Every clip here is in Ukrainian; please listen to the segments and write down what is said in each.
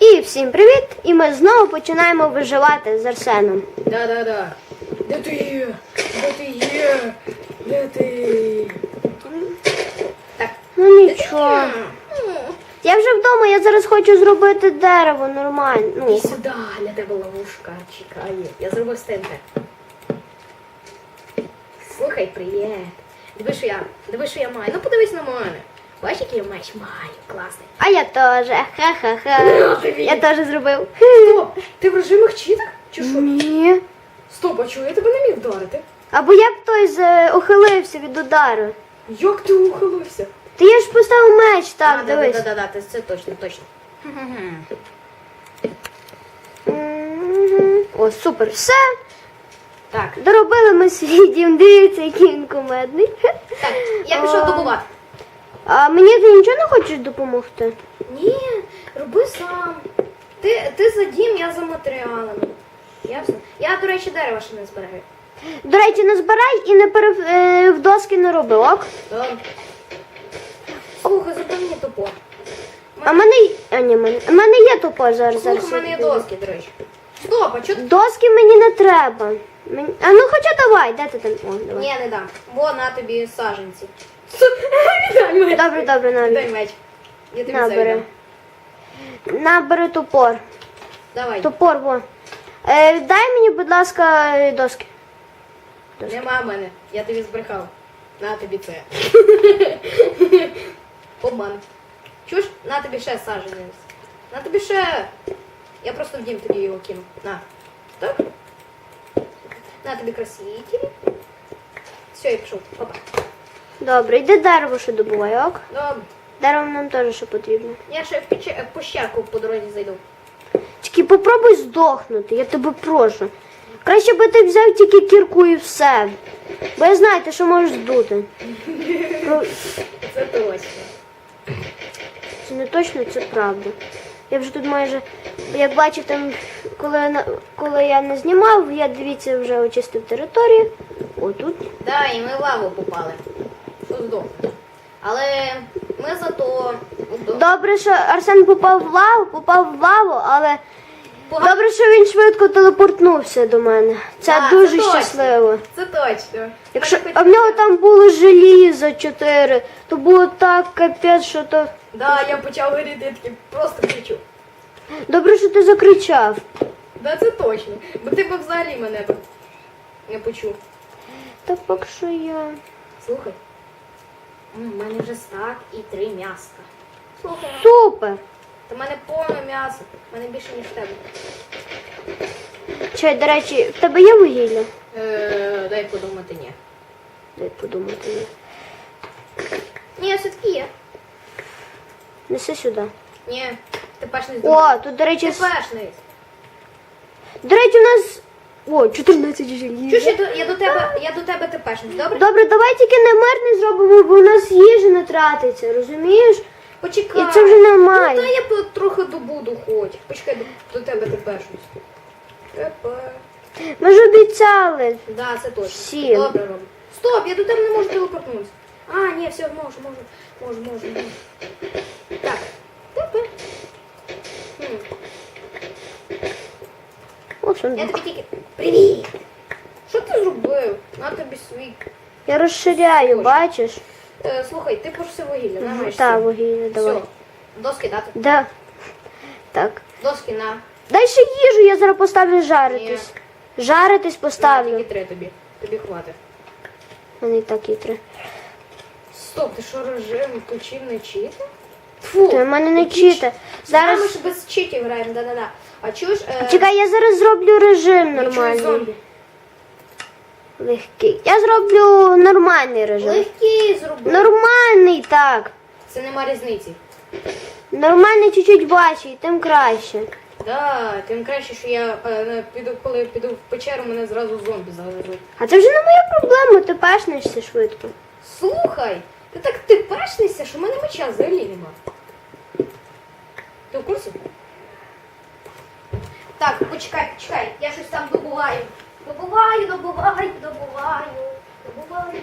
І всім привіт! І ми знову починаємо виживати з Арсеном. Да-да-да. Де ти є? Де ти є? Де ти? Так. Ну нічого. Я вже вдома, я зараз хочу зробити дерево нормально. І Ну, сюди для тебе ловушка чекає. Я зробив стенте. Слухай, привіт. Диви, що я, диви, що я маю. Ну подивись на мене. Бачиш, який я меч маю. Класний. а я теж. Ха-ха-ха. Ну. Я теж зробив. Стоп, ти в режимах читах? Чи що? Ні. Стоп, а чого я тебе не міг вдарити? Або я б той з- ухилився від удару. Як ти ухилився? Ти я ж поставив меч, так, дивись. да, да, да, да, це точно, точно. Мгм. О, супер, все. Так, Доробили ми свій дім. Дивіться, який він кумедний. так, я пішов добувати. А мені ти нічого не хочеш допомогти? Ні, роби сам. Ти, ти за дім, я за матеріалами. Ясно? Я, до речі, дерева ще не збираю. До речі, не збирай і не пере... е, в доски не роби, ок? Добре. Слухай, запевні топор. А в мене й- а, ні, в мене... в мене є топор зараз. Слухай, зараз. у мене є я доски, до речі. Стоп, а чого ти? Доски мені не треба. Мені... А ну хоча давай, де ти там? О, давай. Ні, не дам. Во, на тобі саженці. Віддай меч. Добре, добре, Віддай навіть. меч. Я тобі це Набери. віддам. Набери топор. Давай. Топор, во. Е, дай мені, будь ласка, е, доски. Нема мене. Я тобі збрехав. На тобі це. Обман. Чуєш? На тобі ще саженець. На тобі ще. Я просто в дім тоді його кину. На. Так? На тобі красителі. Все, я пішов. Папа. Добре, йди дерево ще добувай, ок? Добре. Дерево нам теж ще потрібно. Я ще в пече... в пощерку по дорозі зайду. Тільки попробуй здохнути, я тебе прошу. Краще би ти взяв тільки кірку і все. Бо я знаю, ти що можеш здути. Про- Це точно. Це не точно, це правда. Я вже тут майже, як бачите, коли, я на- коли я не знімав, я дивіться вже очистив територію. Отут. Да, і ми в лаву попали. Здох. Але ми зато. Добре, що Арсен попав в лаву, попав в лаву, але Погано- добре, що він швидко телепортнувся до мене. Це Да, дуже це щасливо. Це точно. Якщо Мене а в нього там було желізо 4, то було так капець, що то. Да, я почав горіти, я такий просто кричу. Добре, що ти закричав. Да, це точно. Бо ти б взагалі мене б не почув. Та поки що я. Слухай. У мене вже стак і три м'яска. Слухай, Супер! та в мене повне м'ясо. У мене більше, ніж в тебе. Чай, до речі, в тебе є вугілля? Е, дай подумати, ні. Дай подумати. Ні. Ні, все-таки є. Неси сюди. Ні, ти перший О, тут, до речі, Ти с- до речі, у нас. О, 14 желіза. Чуєш, я до, я до тебе, я до тебе ти перший, добре? Добре, давай тільки не мирний зробимо, бо у нас їжа не тратиться, розумієш? Почекай. І це вже нормально. Ну, та я по- трохи добуду хоч. Почекай, до, до тебе. Тепер. Ми ж обіцяли. Да, це точно. Всі. Добре робимо. Стоп, я до тебе не можу телепортнутися. А, ні, все, можу, можу, можу, можу, можу. О, Я тобі тільки. Привіт! Що ти зробив? На тобі свій. Я розширяю, Ось. бачиш? Е, слухай, ти пошси вугілля, на маєш Так, вугілля, давай. Все, доски дати. Да. Так. Доски на. Дай ще їжу, я зараз поставлю жаритись. Жаритись На, поставлю. тільки три тобі. Тобі хватить. Вони і так і три. Стоп, ти що режим включив не чити? Та в мене не чити. Зараз... Ми ж без читів граємо, да-да-да. А чуєш? Е... Чекай, я зараз зроблю режим нормальний. Легкий. Я зроблю нормальний режим. Легкі зроби. Нормальний так. Це нема різниці. Нормальний чуть-чуть важчий, тим краще. Да, тим краще, що я е, піду, коли я піду в печеру, мене зразу зомбі загризуть. А це вже не моя проблема, ти пешнешся швидко. Слухай, ти так ти пешнешся, що в мене меча взагалі нема. Ти в курсі? Так, почекай, почекай, я щось там добуваю. Добуваю, добуваю, добуваю, добуваю.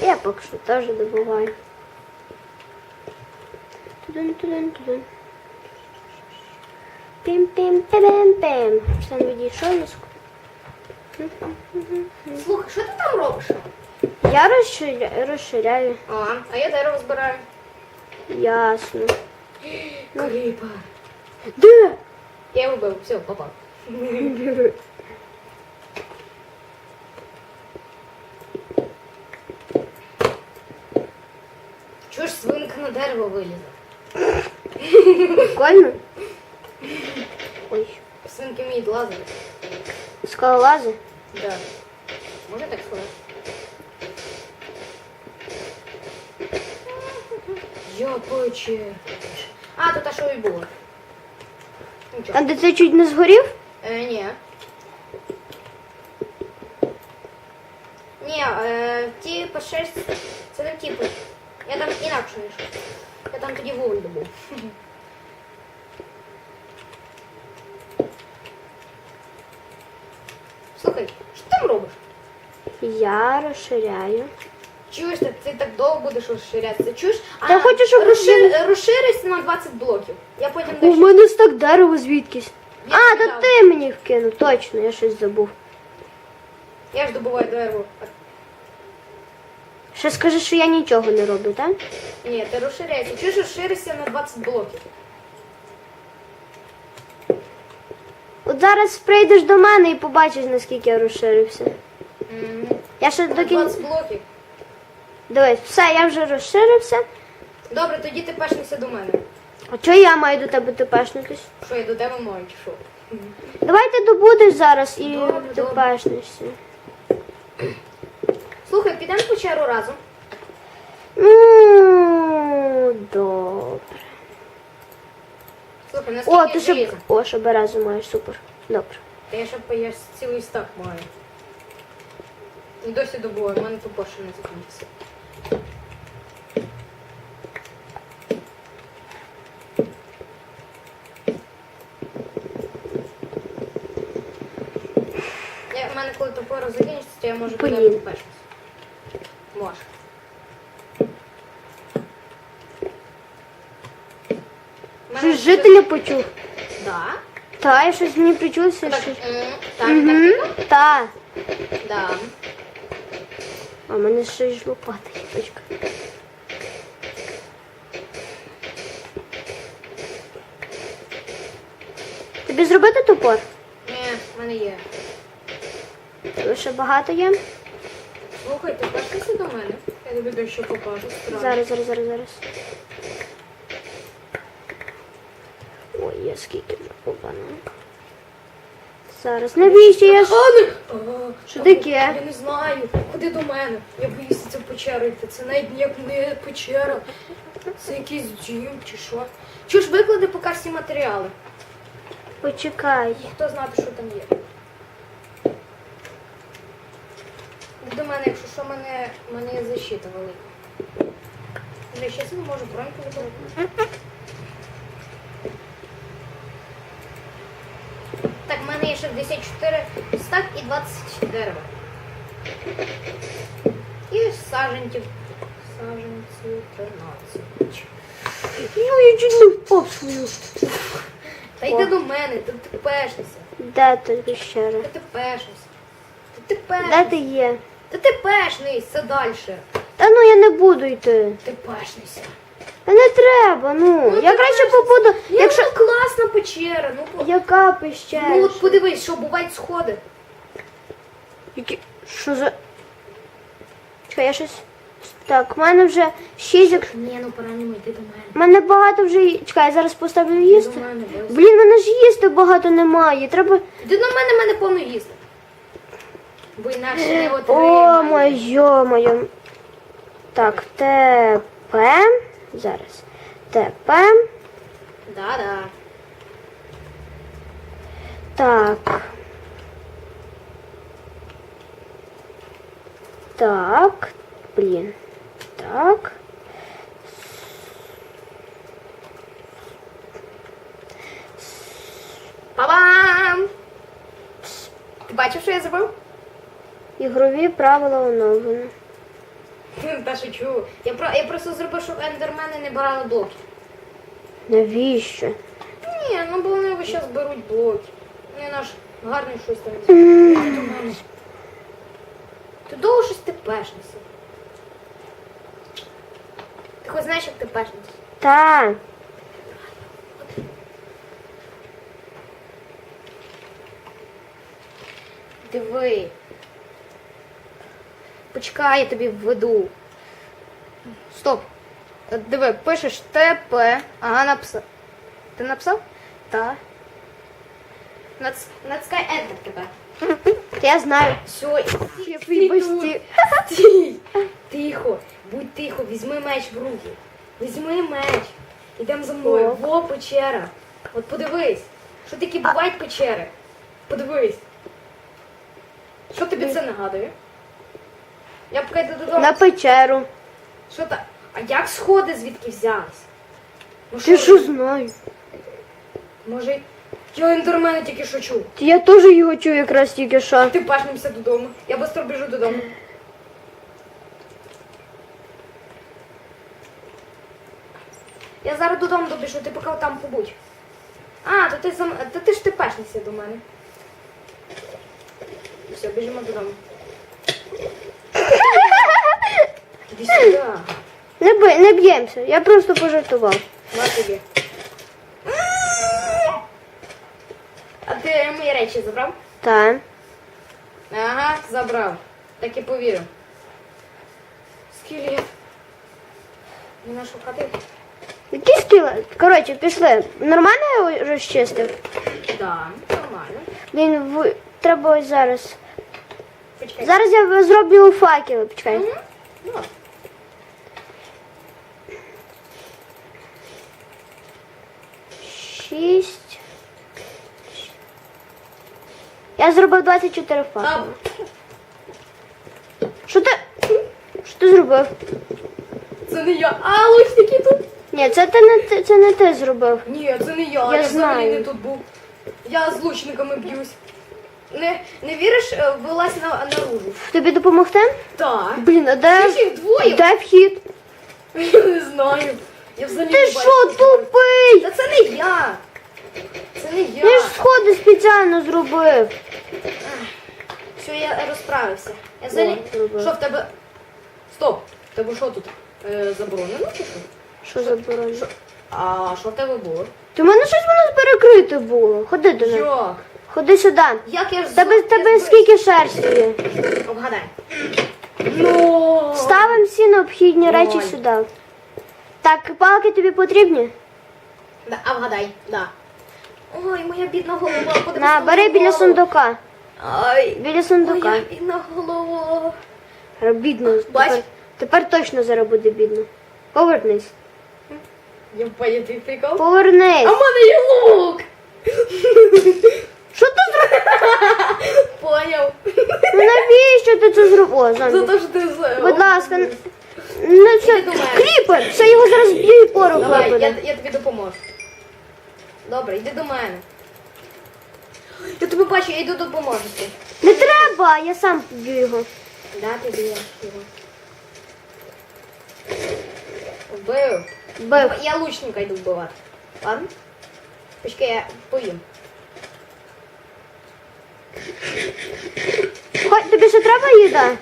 Я поки що теж добуваю. Тудун, тудун, тудун. пім пім пім пім Штан відійшов секунду. Слухай, що ти там робиш? Я розширяю, розширяю. А, а я дерево збираю. Ясно. Кріпа. Де? Я його вбив, все, попав. Чого ж свинка на дерево вилізла? Прикольно. Ой. Свинки вміють лазити. Скалолази. Да. Можна так сказати? Я поче. А, тут а що і було. Нічого. А де ти чуть не згорів? Е, ні. Ні, е, ті по 6, це не ті. Я там інакше не знайшов. Я там тоді вуголь добув. Слухай, що ти там робиш? Я розширяю. Чуєш, ти, ти так довго будеш розширятися. Чуєш? Та я хочу, щоб розшир, розширишся на 20 блоків. Я потім У дещо- мене стак дерева звідкись. Я А, то ти мені вкинув, точно, я щось забув. Я ж добуваю дерево. Ще скажи, що я нічого не роблю, так? Ні, ти розширяйся. Чуєш, розширишся на 20 блоків. От зараз прийдеш до мене і побачиш, наскільки я розширився. Мгм. Я ще На до 20 блоків. Дивись, все, я вже розширився. Добре, тоді ти пешнися до мене. А чого я маю до тебе тепешнитись? Що я до тебе маю, чи що? Давай ти добудеш зараз і Добре, добре. тепешнешся. Слухай, підемо по чару разом. Ну, добре. Слухай, наскільки О, ти ще желіза? О, ще березу маєш, супер. Добре. Та я ще по- я ж цілий стак маю. І досі добуваю, в мене тупо ще не закінчився. Я, в мене коли топор закінчиться, то я можу Блін. подати перший. Можеш. В мене Щось жителя почув. Да. Та, я щось мені причулося. Так, Щось... м, Угу. так. Та. Да. А в мене ще ж лопата є. Тобі зробити топор? Ні, в мене є. Тебе ще багато є? Слухай, ти пишешся до мене. Я тобі дещо покажу. Странно. Зараз, зараз, зараз, зараз. Ой, я скільки вже побана. Зараз. Навіщо я ж. А, Що таке? Я не знаю. Ходи до мене. Я боюся цю печеру йти. Це навіть ніяк не печера. Це якийсь дім чи що. Чого ж виклади поки всі матеріали? Почекай. Хто знати, що там є. До мене, якщо що, мене, мене є защита велика. Вже ще не можу броньку зробити. Так, в мене є 64 стак і 20 дерева. І саженців. Саженців 13. Ну, я чуть не впав свою. Та йди до мене, ти, ти пешишся. Де ти ще раз? Та ти пешишся. Та ти Де ти є? Та ти пешнися далі. Та ну я не буду йти. Ти пешнися. Та не треба, ну. Ну, я ти краще побуду. Ну, Якщо. ну, класна печера. Ну, по- Яка пещера? ну от подивись, що бувають сходи. Які... Що за. Чекай, я щось. Так, в мене вже шість. як- Ні, ну пора не йти до мене. В мене багато вже. Чекай, я зараз поставлю їсти. мене, дивись. Блін, мене ж їсти багато немає. Треба. Йди до мене, мене повно їсти. Бо інакше не О, отримає. моє моє. Так, ТП. Зараз. ТП. Да-да. Так. Так. Блін. Так. Па-бам! Ти бачив, що я зробив? Ігрові правила оновлено. Та шучу. Я, про, я просто зробив, щоб ендермени не брали блоки. Навіщо? Ні, ну бо вони час беруть блоки. Вони наш гарний щось там. Ти довго щось. Ти хоч знаєш, як тепешнешся? Та. Диви. Почекай, я тобі введу. Стоп. Диви, пишеш ТП. Ага, написав. Ти написав? Так. Нац... Натискай Enter тепер. Я знаю. Все, Я стій тут. Стій. Тихо, будь тихо, візьми меч в руки. Візьми меч. Ідемо за мною. Во печера. От подивись, що такі бувають печери. Подивись. Що тобі це нагадує? Я поки йду додому. На печеру. Що та? А як сходи звідки взялись? Ну, Ти що знаю? Може, я ендермена тільки що чув. Я теж його чую якраз тільки що. Ти пашнемося додому. Я швидко біжу додому. Я зараз додому добіжу, ти поки там побудь. А, то ти зам... то ти ж ти пешнешся до мене. Все, біжимо додому. Іди сюди. Не, би, не б'ємося, я просто пожартував. На тобі. А ти мої речі забрав? Та. Ага, забрав. Так і повірю. Скелет. Не нашу хати? Які скіли? Коротше, пішли. Нормально я його розчистив? Да, нормально. Він в... треба ось зараз. Почекай. Зараз я зроблю факели, почекай. Ну, Шість. Я зробив 24 а. Що ти? Що ти зробив? це не я. А, лучники тут. Ні, це ти не ти, це не ти зробив. Ні, це не я. Я Я, взагалі знаю. не тут був. Я з лучниками б'юсь. Не, не віриш, е, вилазь на, наружу. Тобі допомогти? Так. Блін, а де, Їх двоє. де вхід? Я не знаю. Я взагалі Ти не що, тупий? Та це не я. Це не я. Я ж сходи спеціально зробив. Все, я розправився. Я взагалі... Зробив. Що в тебе? Стоп! В тебе що тут? Е, заборонено чи що? Що за бороня? А що в тебе було? Ти в мене щось воно перекрите було. Ходи до нас. Як? Ходи сюди. Як я ж Тебе, я тебе скільки шерсті є? Обгадай. Ну. Ставимо всі необхідні речі сюди. Так, палки тобі потрібні? Да, а вгадай, да. Ой, моя бідна голова. подивись На, бери біля голову. сундука. Ай, Біля сундука. моя бідна голова. Бідно. Бач? Тепер, тепер точно зараз буде бідно. Повернись. Я впаю твій прикол. А Повернись. в мене є лук. Що ти зробив? Поняв. Ну навіщо ти це зробив? О, За зомбі. те, що ти з... Будь ласка. н- Ну це Іди кріпер. Все його зараз б'ю і порох Давай, я, випаде. я тобі допоможу. Добре, йди до мене. Я тебе бачу, я йду допоможу. Не треба, я сам б'ю його. Да, ти б'єш його. Вбив. Бив. Я лучника йду вбивати. Ладно? Почекай, я поїм. Хоч тобі ще треба їда?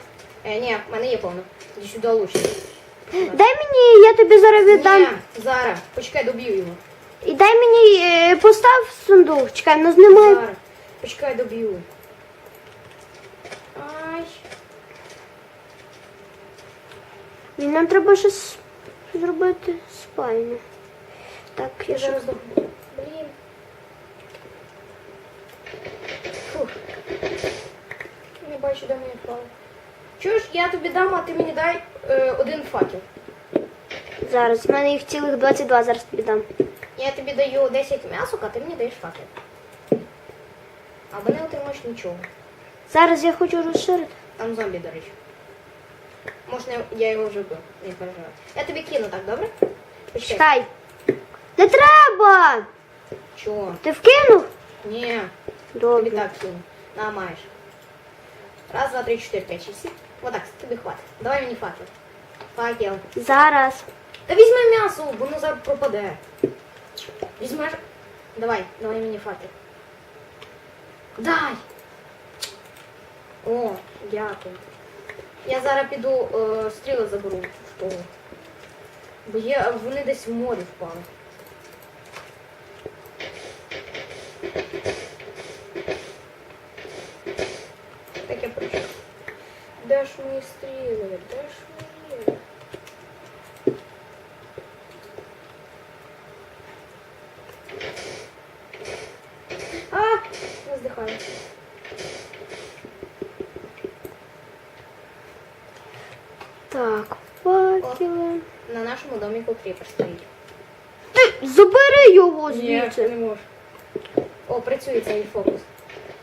Е, ні, в мене є повно. Іди сюди лучник. Дай мені, я тобі зараз віддам. Ні, зараз. Почекай, доб'ю його. І дай мені е, постав сундук. Чекай, нас немає. Зараз. Почекай, доб'ю. Ай. І нам треба щось зробити спальню. Так, я Я ж зараз доб'ю. Блін. Фух. Не бачу, де мені впало. Чуєш, я тобі дам, а ти мені дай е, один факел. зараз. У мене їх цілих 22, зараз тобі дам. Я тобі даю 10 м'ясок, а ти мені даєш факел. Або не отримаєш нічого. Зараз я хочу розширити. Там зомбі, до речі. Можна я його вже бив, не переживай. Я тобі кину, так, добре? Почекай. Чекай. Не треба! Чого? Ти вкинув? Ні, тобі Добре. так кину. На, маєш. Раз, два, три, чотири, п'ять, шість, сім. Вот так, тобі хватить. Давай мені факел. Факел. Зараз. Та візьми м'ясо, воно зараз пропаде. Візьмеш. Давай, давай мені факел. Дай! О, дякую. Я зараз піду е, стріли заберу в того. Бо є, вони десь в морі впали. Так я прочитав. Де ж мої стріли? Де ж мої? А, я. Так, факели. На нашому доміку кріпер стоїть. Ти забери його звідси. не можу. О, працює цей фокус.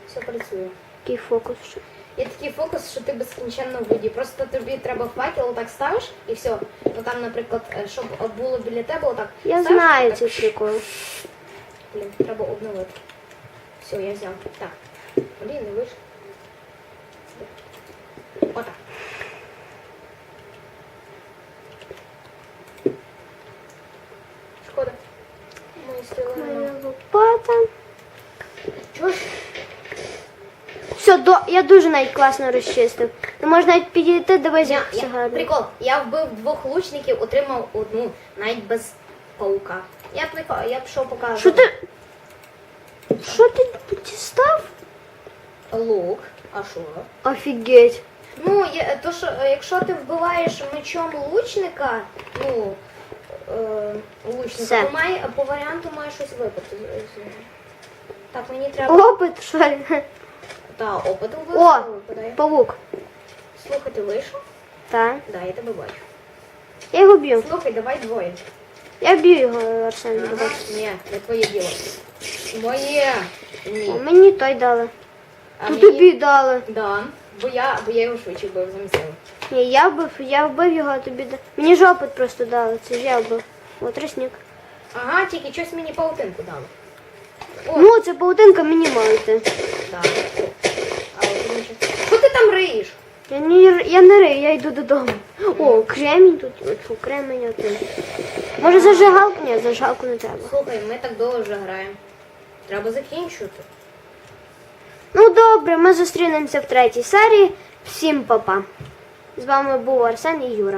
Все працює. Який фокус ще? Є такий фокус, що ти безкінченно в воді. Просто тобі треба факел отак ставиш і все. Ну там, наприклад, е, щоб було біля тебе отак. Я ставиш, знаю отак, цей прикол. Блін, треба обновити. Все, я взяв. Так. Блін, не вийшло. Отак. Шкода. Мої стріли лопата. Чого? Все, до... я дуже навіть класно розчистив. Не можна навіть підійти, дивись, як все я, гарно. прикол, я вбив двох лучників, отримав одну, навіть без паука. Я прикол, я пішов показувати. Що ти. Що ти дістав? Лук. А що? Офігеть. Ну, є, то що, е, якщо ти вбиваєш мечом лучника, ну, е, лучника, Все. то має, по варіанту має щось випити. Так, мені треба. Опит, що ли? Та, опит О, випадає. павук. Слухай, ти вийшов? Так. Да, я тебе бачу. Я його б'ю. Слухай, давай двоє. Я б'ю його, Арсен. Ага, давай. ні, не твоє діло. Моє. Ні. О, мені той дали. А Ну мені- тобі дали. Да, бо я, бо я його швидше вбив замість себе. Ні, я вбив, я вбив його, а тобі дали. Мені ж опит просто дали, це ж я вбив. От рисник. Ага, тільки щось мені паутинку дали. О, Ну, це паутинка мені має йти. да. А от нічого. Що ти там риєш? Я не, я не рию, я йду додому. О, кремінь тут, Фу, кремінь один. Може зажигалку? Ні, зажигалку не треба. Слухай, ми так довго вже граємо. Треба закінчувати. Ну добре, ми зустрінемося в третій серії. Всім па-па. З вами був Арсен і Юра.